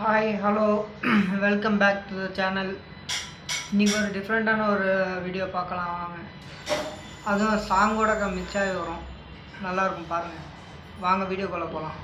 Hi hello welcome back to the channel இன்றைக்கி ஒரு டிஃப்ரெண்ட்டான ஒரு வீடியோ பார்க்கலாம் வாங்க. அதுவும் சாங்கோட மிச்சாகி வரும். நல்லாயிருக்கும் பாருங்கள் வாங்க வீடியோக்குள்ளே போகலாம்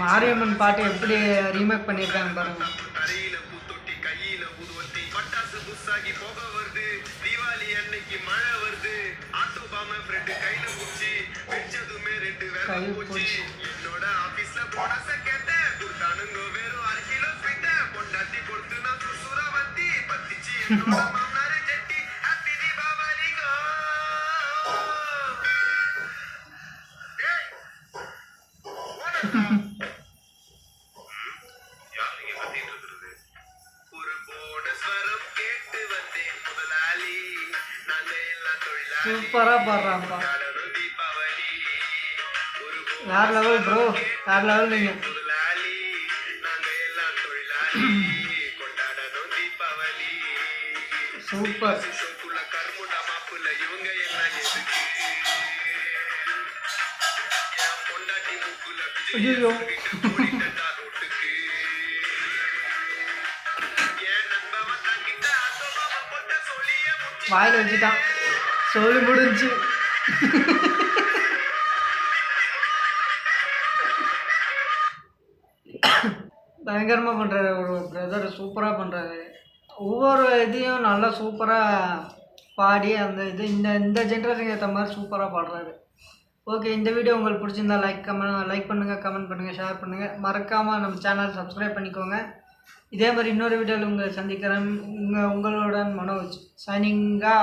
மாரியம்மன் பாட்டு எப்படி ரீமேக் பண்ணியிருக்காங்க பாருங்கள் தரையில பூத்தொட்டி கையில ஊதுவத்தி பட்டாசு புஸ்ஸாகி போக வருது. தீபாவளி அன்னைக்கு மழை வருது. ஆட்டோ பாம ஃப்ரெண்டு கையில புடிச்சு வெடிச்சதுமே ரெண்டு வேலை போச்சு. போச்சு. என்னோட ஆபீஸ்ல போனஸ கேட்டேன் கொடுத்தானுங்க வெறும் அரை கிலோ ஸ்வீட்ட பொண்டாட்டி கொடுத்து நான் சுசுரா வந்தி பத்திச்சு என்னோட மாமனாரு ஜெட்டி ஹாப்பி தீபாவளி கோ. யாருங்க போனஸ் வரம் கேட்டு வந்தேன் முதலாளி. நாங்க எல்லாம் சூப்பராக பாடுறான்ப்பா. வேறு லெவல் ப்ரோ வேறு லெவல் நீங்கள் முதலாளி. நாங்க எல்லாம் தொழிலாளி. கொண்டாடணும் தீபாவளி சூப்பர். ஷோக்குள்ள கருமுண்டா மாப்புல இவங்க எல்லாம் எதுக்கு? என் பொண்டாட்டி மூக்குல ஐயோ வாயில் வச்சுட்டான். சோழி முடிஞ்சு. பயங்கரமாக பண்ணுறாரு ஒரு பிரதர் சூப்பராக பண்ணுறாரு ஒவ்வொரு இதையும் நல்லா சூப்பராக பாடி அந்த இது இந்த இந்த ஜென்ரேஷனுக்கு ஏற்ற மாதிரி சூப்பராக பாடுறாரு. ஓகே இந்த வீடியோ உங்களுக்கு பிடிச்சிருந்தா லைக் கமெண்ட் லைக் பண்ணுங்கள் கமெண்ட் பண்ணுங்கள் ஷேர் பண்ணுங்கள் மறக்காமல் நம்ம சேனல் சப்ஸ்கிரைப் பண்ணிக்கோங்க. இதே மாதிரி இன்னொரு வீடியோவில் உங்களை சந்திக்கிறேன். உங்கள் உங்களுடன் மனோஜ் சைனிங்கா